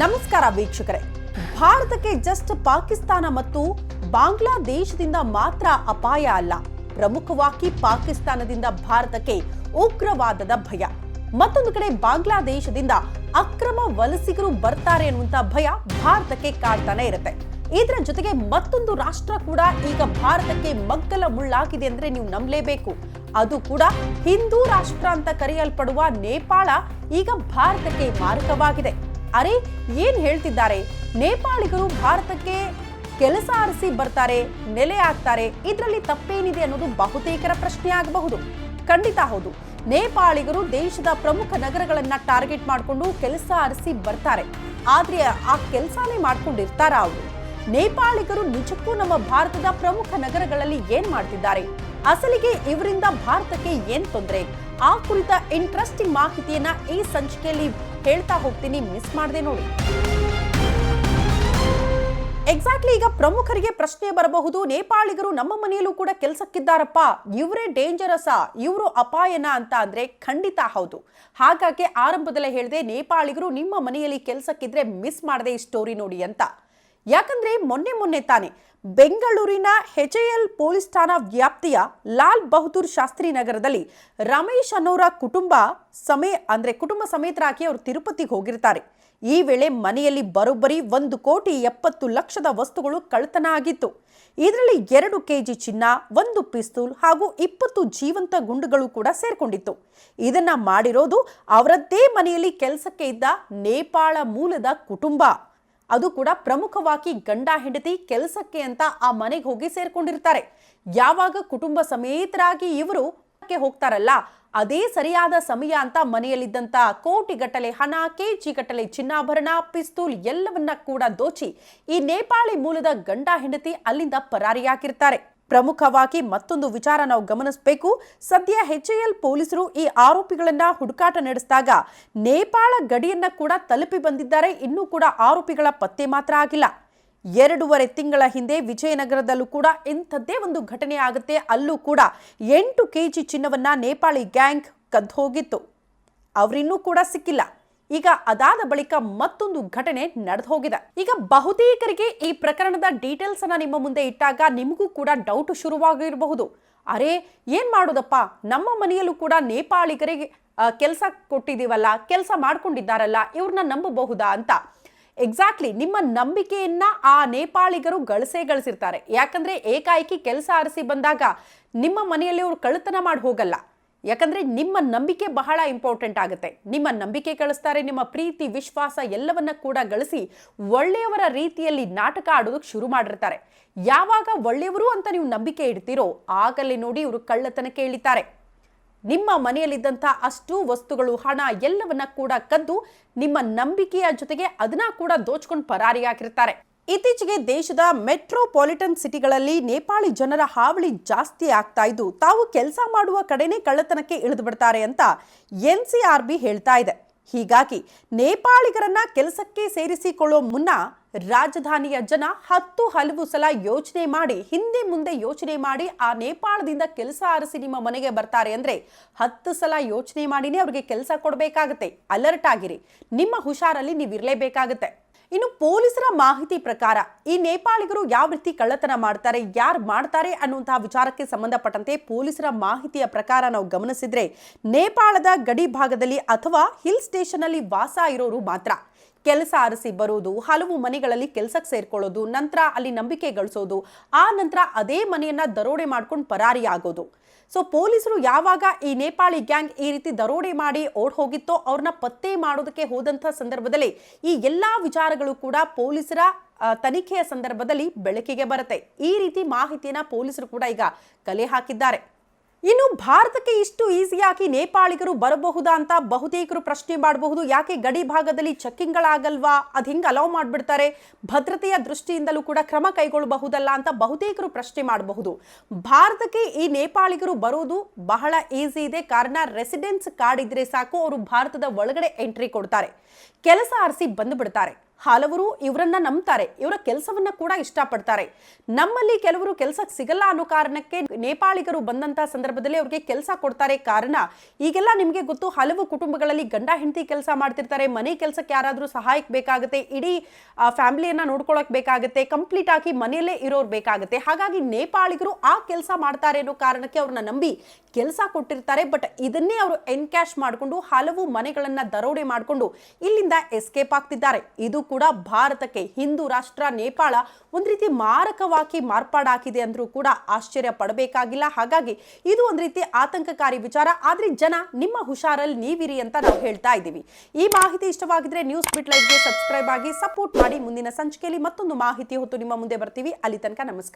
ನಮಸ್ಕಾರ ವೀಕ್ಷಕರೇ. ಭಾರತಕ್ಕೆ ಜಸ್ಟ್ ಪಾಕಿಸ್ತಾನ ಮತ್ತು ಬಾಂಗ್ಲಾದೇಶದಿಂದ ಮಾತ್ರ ಅಪಾಯ ಅಲ್ಲ. ಪ್ರಮುಖವಾಗಿ ಪಾಕಿಸ್ತಾನದಿಂದ ಭಾರತಕ್ಕೆ ಉಗ್ರವಾದದ ಭಯ. ಮತ್ತೊಂದು ಕಡೆ ಬಾಂಗ್ಲಾದೇಶದಿಂದ ಅಕ್ರಮ ವಲಸಿಗರು ಬರ್ತಾರೆ ಅನ್ನುವಂತ ಭಯ ಭಾರತಕ್ಕೆ ಕಾಡ್ತಾನೆ ಇರುತ್ತೆ. ಇದರ ಜೊತೆಗೆ ಮತ್ತೊಂದು ರಾಷ್ಟ್ರ ಕೂಡ ಈಗ ಭಾರತಕ್ಕೆ ಮಗ್ಗಲ ಮುಳ್ಳಾಗಿದೆ ಅಂದ್ರೆ ನೀವು ನಂಬಲೇಬೇಕು. ಅದು ಕೂಡ ಹಿಂದೂ ರಾಷ್ಟ್ರ ಅಂತ ಕರೆಯಲ್ಪಡುವ ನೇಪಾಳ ಈಗ ಭಾರತಕ್ಕೆ ಮಾರಕವಾಗಿದೆ. ಅರೆ, ಏನ್ ಹೇಳ್ತಿದ್ದಾರೆ? ನೇಪಾಳಿಗರು ಭಾರತಕ್ಕೆ ಕೆಲಸ ಅರಸಿ ಬರ್ತಾರೆ, ನೆಲೆ ಆಗ್ತಾರೆ, ಇದರಲ್ಲಿ ತಪ್ಪೇನಿದೆ ಅನ್ನೋದು ಬಹುತೇಕರ ಪ್ರಶ್ನೆ ಆಗಬಹುದು. ಖಂಡಿತ ಹೌದು. ನೇಪಾಳಿಗರು ದೇಶದ ಪ್ರಮುಖ ನಗರಗಳನ್ನ ಟಾರ್ಗೆಟ್ ಮಾಡಿಕೊಂಡು ಕೆಲಸ ಅರಸಿ ಬರ್ತಾರೆ. ಆದ್ರೆ ಆ ಕೆಲಸನೇ ಮಾಡ್ಕೊಂಡಿರ್ತಾರ ಅವರು. ನೇಪಾಳಿಗರು ನಿಜಕ್ಕೂ ನಮ್ಮ ಭಾರತದ ಪ್ರಮುಖ ನಗರಗಳಲ್ಲಿ ಏನ್ ಮಾಡ್ತಿದ್ದಾರೆ? ಅಸಲಿಗೆ ಇವರಿಂದ ಭಾರತಕ್ಕೆ ಏನ್ ತೊಂದರೆ? ಆ ಕುರಿತ ಇಂಟ್ರೆಸ್ಟಿಂಗ್ ಮಾಹಿತಿಯನ್ನ ಈ ಸಂಚಿಕೆಯಲ್ಲಿ ಹೇಳ್ತಾ ಹೋಗ್ತೀನಿ ಮಿಸ್ ಮಾಡದೆ ನೋಡಿ. ಎಕ್ಸಾಕ್ಟ್ಲಿ ಈಗ ಪ್ರಮುಖರಿಗೆ ಪ್ರಶ್ನೆ ಬರಬಹುದು. ನೇಪಾಳಿಗರು ನಮ್ಮ ಮನೆಯಲ್ಲೂ ಕೂಡ ಕೆಲಸಕ್ಕಿದ್ದಾರಪ್ಪ. ಇವರೇ ಡೇಂಜರಸ್ ಇವರು ಅಪಾಯನ ಅಂತ ಅಂದ್ರೆ ಖಂಡಿತ ಹೌದು. ಹಾಗಾಗಿ ಆರಂಭದಲ್ಲೇ ಹೇಳಿದೆ, ನೇಪಾಳಿಗರು ನಿಮ್ಮ ಮನೆಯಲ್ಲಿ ಕೆಲಸಕ್ಕಿದ್ರೆ ಮಿಸ್ ಮಾಡದೆ ಈ ಸ್ಟೋರಿ ನೋಡಿ ಅಂತ. ಯಾಕಂದ್ರೆ ಮೊನ್ನೆ ಮೊನ್ನೆ ತಾನೆ ಬೆಂಗಳೂರಿನ ಎಲ್ ಪೊಲೀಸ್ ಠಾಣಾ ವ್ಯಾಪ್ತಿಯ ಲಾಲ್ ಬಹದ್ದೂರ್ ಶಾಸ್ತ್ರಿ ನಗರದಲ್ಲಿ ರಮೇಶ್ ಅನ್ನೋರ ಕುಟುಂಬ ಸಮೇ, ಅಂದ್ರೆ ಕುಟುಂಬ ಸಮೇತರಾಗಿ ಅವರು ತಿರುಪತಿಗೆ ಹೋಗಿರ್ತಾರೆ. ಈ ವೇಳೆ ಮನೆಯಲ್ಲಿ ಬರೋಬ್ಬರಿ ಒಂದು ಕೋಟಿ ಎಪ್ಪತ್ತು ಲಕ್ಷದ ವಸ್ತುಗಳು ಕಳ್ಳತನ ಆಗಿತ್ತು. ಇದರಲ್ಲಿ ಎರಡು ಕೆಜಿ ಚಿನ್ನ, ಒಂದು ಪಿಸ್ತೂಲ್ ಹಾಗೂ ಇಪ್ಪತ್ತು ಜೀವಂತ ಗುಂಡುಗಳು ಕೂಡ ಸೇರ್ಕೊಂಡಿತ್ತು. ಇದನ್ನ ಮಾಡಿರೋದು ಅವರದ್ದೇ ಮನೆಯಲ್ಲಿ ಕೆಲಸಕ್ಕೆ ಇದ್ದ ನೇಪಾಳ ಮೂಲದ ಕುಟುಂಬ. ಅದು ಕೂಡ ಪ್ರಮುಖವಾಗಿ ಗಂಡ ಹೆಂಡತಿ ಕೆಲಸಕ್ಕೆ ಅಂತ ಆ ಮನೆಗೆ ಹೋಗಿ ಸೇರ್ಕೊಂಡಿರ್ತಾರೆ. ಯಾವಾಗ ಕುಟುಂಬ ಸಮೇತರಾಗಿ ಇವರು ಹೋಗ್ತಾರಲ್ಲ, ಅದೇ ಸರಿಯಾದ ಸಮಯ ಅಂತ ಮನೆಯಲ್ಲಿದ್ದಂತ ಕೋಟಿಗಟ್ಟಲೆ ಹಣ ಕೆಜಿ ಗಟ್ಟಲೆ ಚಿನ್ನಾಭರಣ, ಪಿಸ್ತೂಲ್ ಎಲ್ಲವನ್ನ ಕೂಡ ದೋಚಿ ಈ ನೇಪಾಳಿ ಮೂಲದ ಗಂಡ ಹೆಂಡತಿ ಅಲ್ಲಿಂದ ಪರಾರಿಯಾಗಿರ್ತಾರೆ. ಪ್ರಮುಖವಾಗಿ ಮತ್ತೊಂದು ವಿಚಾರ ನಾವು ಗಮನಿಸಬೇಕು. ಸದ್ಯ ಎಲ್ ಪೊಲೀಸರು ಈ ಆರೋಪಿಗಳನ್ನ ಹುಡುಕಾಟ ನಡೆಸಿದಾಗ ನೇಪಾಳ ಗಡಿಯನ್ನ ಕೂಡ ತಲುಪಿ ಬಂದಿದ್ದಾರೆ. ಇನ್ನೂ ಕೂಡ ಆರೋಪಿಗಳ ಪತ್ತೆ ಮಾತ್ರ ಆಗಿಲ್ಲ. ಎರಡೂವರೆ ತಿಂಗಳ ಹಿಂದೆ ವಿಜಯನಗರದಲ್ಲೂ ಕೂಡ ಇಂಥದ್ದೇ ಒಂದು ಘಟನೆ ಆಗುತ್ತೆ. ಅಲ್ಲೂ ಕೂಡ ಎಂಟು ಕೆಜಿ ಚಿನ್ನವನ್ನ ನೇಪಾಳಿ ಗ್ಯಾಂಗ್ ಕದ್ದು ಹೋಗಿತ್ತು. ಅವರಿನ್ನೂ ಕೂಡ ಸಿಕ್ಕಿಲ್ಲ. ಈಗ ಅದಾದ ಬಳಿಕ ಮತ್ತೊಂದು ಘಟನೆ ನಡೆದು ಹೋಗಿದೆ. ಈಗ ಬಹುತೇಕರಿಗೆ ಈ ಪ್ರಕರಣದ ಡೀಟೇಲ್ಸ್ ಅನ್ನ ನಿಮ್ಮ ಮುಂದೆ ಇಟ್ಟಾಗ ನಿಮಗೂ ಕೂಡ ಡೌಟ್ ಶುರುವಾಗಿರಬಹುದು. ಅರೆ, ಏನ್ ಮಾಡೋದಪ್ಪ? ನಮ್ಮ ಮನೆಯಲ್ಲೂ ಕೂಡ ನೇಪಾಳಿಗರಿಗೆ ಕೆಲಸ ಕೊಟ್ಟಿದ್ದೀವಲ್ಲ, ಕೆಲಸ ಮಾಡ್ಕೊಂಡಿದ್ದಾರಲ್ಲ, ಇವ್ರನ್ನ ನಂಬಬಹುದಾ ಅಂತ. ಎಕ್ಸಾಕ್ಟ್ಲಿ ನಿಮ್ಮ ನಂಬಿಕೆಯನ್ನ ಆ ನೇಪಾಳಿಗರು ಗಳಿಸೇ ಗಳಿಸಿರ್ತಾರೆ. ಯಾಕಂದ್ರೆ ಏಕಾಏಕಿ ಕೆಲಸ ಆರಿಸಿ ಬಂದಾಗ ನಿಮ್ಮ ಮನೆಯಲ್ಲಿ ಅವ್ರು ಕಳ್ಳತನ ಮಾಡಿ ಹೋಗಲ್ಲ. ಯಾಕಂದ್ರೆ ನಿಮ್ಮ ನಂಬಿಕೆ ಬಹಳ ಇಂಪಾರ್ಟೆಂಟ್ ಆಗುತ್ತೆ. ನಿಮ್ಮ ನಂಬಿಕೆ ಗಳಿಸ್ತಾರೆ ನಿಮ್ಮ ಪ್ರೀತಿ, ವಿಶ್ವಾಸ ಎಲ್ಲವನ್ನ ಕೂಡ ಗಳಿಸಿ ಒಳ್ಳೆಯವರ ರೀತಿಯಲ್ಲಿ ನಾಟಕ ಆಡೋದಕ್ಕೆ ಶುರು ಮಾಡಿರ್ತಾರೆ. ಯಾವಾಗ ಒಳ್ಳೆಯವರು ಅಂತ ನೀವು ನಂಬಿಕೆ ಇಡ್ತೀರೋ ಆಗಲೇ ನೋಡಿ ಇವರು ಕಳ್ಳತನಕ್ಕೆ ಇಳಿತಾರೆ ನಿಮ್ಮ ಮನೆಯಲ್ಲಿದ್ದಂಥ ಅಷ್ಟು ವಸ್ತುಗಳು, ಹಣ ಎಲ್ಲವನ್ನ ಕೂಡ ಕದ್ದು ನಿಮ್ಮ ನಂಬಿಕೆಯ ಜೊತೆಗೆ ಅದನ್ನ ಕೂಡ ದೋಚ್ಕೊಂಡು ಪರಾರಿಯಾಗಿರ್ತಾರೆ ಇತ್ತೀಚೆಗೆ ದೇಶದ ಮೆಟ್ರೋಪಾಲಿಟನ್ ಸಿಟಿಗಳಲ್ಲಿ ನೇಪಾಳಿ ಜನರ ಹಾವಳಿ ಜಾಸ್ತಿ ಆಗ್ತಾ ಇದ್ದು, ತಾವು ಕೆಲಸ ಮಾಡುವ ಕಡೆನೇ ಕಳ್ಳತನಕ್ಕೆ ಇಳಿದು ಬಿಡ್ತಾರೆ ಅಂತ ಎನ್ ಸಿ ಆರ್ ಬಿ ಹೇಳ್ತಾ ಇದೆ. ಹೀಗಾಗಿ ನೇಪಾಳಿಗರನ್ನ ಕೆಲಸಕ್ಕೆ ಸೇರಿಸಿಕೊಳ್ಳೋ ಮುನ್ನ ರಾಜಧಾನಿಯ ಜನ ಹತ್ತು ಹಲವು ಸಲ ಯೋಚನೆ ಮಾಡಿ, ಹಿಂದೆ ಮುಂದೆ ಯೋಚನೆ ಮಾಡಿ ಆ ನೇಪಾಳದಿಂದ ಕೆಲಸ ಆರಿಸಿ ನಿಮ್ಮ ಮನೆಗೆ ಬರ್ತಾರೆ ಅಂದ್ರೆ ಹತ್ತು ಸಲ ಯೋಚನೆ ಮಾಡಿನೇ ಅವ್ರಿಗೆ ಕೆಲಸ ಕೊಡಬೇಕಾಗುತ್ತೆ. ಅಲರ್ಟ್ ಆಗಿರಿ. ನಿಮ್ಮ ಹುಷಾರಲ್ಲಿ ನೀವು ಇರಲೇಬೇಕಾಗುತ್ತೆ ಇನ್ನು ಪೊಲೀಸರ ಮಾಹಿತಿ ಪ್ರಕಾರ ಈ ನೇಪಾಳಿಗರು ಯಾವ ರೀತಿ ಕಳ್ಳತನ ಮಾಡ್ತಾರೆ, ಯಾರು ಮಾಡ್ತಾರೆ ಅನ್ನುವಂತಹ ವಿಚಾರಕ್ಕೆ ಸಂಬಂಧಪಟ್ಟಂತೆ ಪೊಲೀಸರ ಮಾಹಿತಿಯ ಪ್ರಕಾರ ನಾವು ಗಮನಿಸಿದ್ರೆ ನೇಪಾಳದ ಗಡಿ ಭಾಗದಲ್ಲಿ ಅಥವಾ ಹಿಲ್ ಸ್ಟೇಷನ್ ಅಲ್ಲಿ ವಾಸ ಇರೋರು ಮಾತ್ರ. ಕೆಲಸ ಅರಸಿ ಬರೋದು, ಹಲವು ಮನೆಗಳಲ್ಲಿ ಕೆಲಸಕ್ಕೆ ಸೇರ್ಕೊಳ್ಳೋದು, ನಂತರ ಅಲ್ಲಿ ನಂಬಿಕೆ ಗಳಿಸೋದು, ಆ ನಂತರ ಅದೇ ಮನೆಯನ್ನ ದರೋಡೆ ಮಾಡ್ಕೊಂಡು ಪರಾರಿ ಆಗೋದು ಸೊ ಪೊಲೀಸರು ಯಾವಾಗ ಈ ನೇಪಾಳಿ ಗ್ಯಾಂಗ್ ಈ ರೀತಿ ದರೋಡೆ ಮಾಡಿ ಓಡ್ ಹೋಗಿತ್ತೋ ಅವ್ರನ್ನ ಪತ್ತೆ ಮಾಡೋದಕ್ಕೆ ಹೋದಂಥ ಸಂದರ್ಭದಲ್ಲಿ ಈ ಎಲ್ಲಾ ವಿಚಾರಗಳು ಕೂಡ ಪೊಲೀಸರ ತನಿಖೆಯ ಸಂದರ್ಭದಲ್ಲಿ ಬೆಳಕಿಗೆ ಬರುತ್ತೆ. ಈ ರೀತಿ ಮಾಹಿತಿಯನ್ನ ಪೊಲೀಸರು ಕೂಡ ಈಗ ಕಲೆ ಹಾಕಿದ್ದಾರೆ. ಇನ್ನು ಭಾರತಕ್ಕೆ ಇಷ್ಟು ಈಸಿಯಾಗಿ ನೇಪಾಳಿಗರು ಬರಬಹುದಾ ಅಂತ ಬಹುತೇಕರು ಪ್ರಶ್ನೆ ಮಾಡಬಹುದು. ಯಾಕೆ ಗಡಿ ಭಾಗದಲ್ಲಿ ಚೆಕ್ಕಿಂಗ್ಗಳಾಗಲ್ವಾ? ಅದು ಹಿಂಗೆ ಅಲೌ ಮಾಡಿಬಿಡ್ತಾರೆ. ಭದ್ರತೆಯ ದೃಷ್ಟಿಯಿಂದಲೂ ಕೂಡ ಕ್ರಮ ಕೈಗೊಳ್ಳಬಹುದಲ್ಲ ಅಂತ ಬಹುತೇಕರು ಪ್ರಶ್ನೆ ಮಾಡಬಹುದು. ಭಾರತಕ್ಕೆ ಈ ನೇಪಾಳಿಗರು ಬರೋದು ಬಹಳ ಈಸಿ ಇದೆ. ಕಾರಣ ರೆಸಿಡೆನ್ಸ್ ಕಾರ್ಡ್ ಇದ್ರೆ ಸಾಕು. ಅವರು ಭಾರತದ ಒಳಗಡೆ ಎಂಟ್ರಿ ಕೊಡ್ತಾರೆ. ಕೆಲಸ ಆರಿಸಿ ಬಂದು ಬಿಡ್ತಾರೆ ಹಲವರು ಇವರನ್ನ ನಂಬ್ತಾರೆ. ಇವರ ಕೆಲಸವನ್ನ ಕೂಡ ಇಷ್ಟಪಡ್ತಾರೆ. ನಮ್ಮಲ್ಲಿ ಕೆಲವರು ಕೆಲಸಕ್ಕೆ ಸಿಗಲ್ಲ ಅನ್ನೋ ಕಾರಣಕ್ಕೆ ನೇಪಾಳಿಗರು ಬಂದಂತ ಸಂದರ್ಭದಲ್ಲಿ ಅವ್ರಿಗೆ ಕೆಲಸ ಕೊಡ್ತಾರೆ ಕಾರಣ, ಈಗೆಲ್ಲ ನಿಮಗೆ ಗೊತ್ತು ಹಲವು ಕುಟುಂಬಗಳಲ್ಲಿ ಗಂಡ ಹೆಂಡತಿ ಕೆಲಸ ಮಾಡ್ತಿರ್ತಾರೆ. ಮನೆ ಕೆಲಸಕ್ಕೆ ಯಾರಾದರೂ ಸಹಾಯಕ್ಕೆ ಬೇಕಾಗುತ್ತೆ. ಇಡೀ ಫ್ಯಾಮಿಲಿಯನ್ನ ನೋಡ್ಕೊಳಕ್ ಬೇಕಾಗುತ್ತೆ. ಕಂಪ್ಲೀಟ್ ಆಗಿ ಮನೆಯಲ್ಲೇ ಇರೋರು ಬೇಕಾಗುತ್ತೆ. ಹಾಗಾಗಿ ನೇಪಾಳಿಗರು ಆ ಕೆಲಸ ಮಾಡ್ತಾರೆ ಅನ್ನೋ ಕಾರಣಕ್ಕೆ ಅವ್ರನ್ನ ನಂಬಿ ಕೆಲಸ ಕೊಟ್ಟಿರ್ತಾರೆ. ಬಟ್ ಇದನ್ನೇ ಅವರು ಎನ್ಕ್ಯಾಶ್ ಮಾಡಿಕೊಂಡು ಹಲವು ಮನೆಗಳನ್ನ ದರೋಡೆ ಮಾಡಿಕೊಂಡು ಇಲ್ಲಿಂದ ಎಸ್ಕೇಪ್ ಆಗ್ತಿದ್ದಾರೆ. ಇದು ಕೂಡ ಭಾರತಕ್ಕೆ ಹಿಂದೂ ರಾಷ್ಟ್ರ ನೇಪಾಳ ಒಂದ್ ರೀತಿ ಮಾರಕವಾಗಿ ಮಾರ್ಪಾಡಾಗಿದೆ ಅಂದ್ರೂ ಕೂಡ ಆಶ್ಚರ್ಯ ಪಡಬೇಕಾಗಿಲ್ಲ. ಹಾಗಾಗಿ ಇದು ಒಂದ್ ರೀತಿ ಆತಂಕಕಾರಿ ವಿಚಾರ. ಆದ್ರೆ ಜನ ನಿಮ್ಮ ಹುಷಾರಲ್ಲಿ ನೀವಿರಿ ಅಂತ ನಾವು ಹೇಳ್ತಾ ಇದ್ದೀವಿ. ಈ ಮಾಹಿತಿ ಇಷ್ಟವಾಗಿದ್ರೆ ನ್ಯೂಸ್ ಬಿಟ್ ಸಬ್ಸ್ಕ್ರೈಬ್ ಆಗಿ ಸಪೋರ್ಟ್ ಮಾಡಿ. ಮುಂದಿನ ಸಂಚಿಕೆಯಲ್ಲಿ ಮತ್ತೊಂದು ಮಾಹಿತಿ ಹೊತ್ತು ನಿಮ್ಮ ಮುಂದೆ ಬರ್ತೀವಿ. ಅಲ್ಲಿ ತನಕ ನಮಸ್ಕಾರ.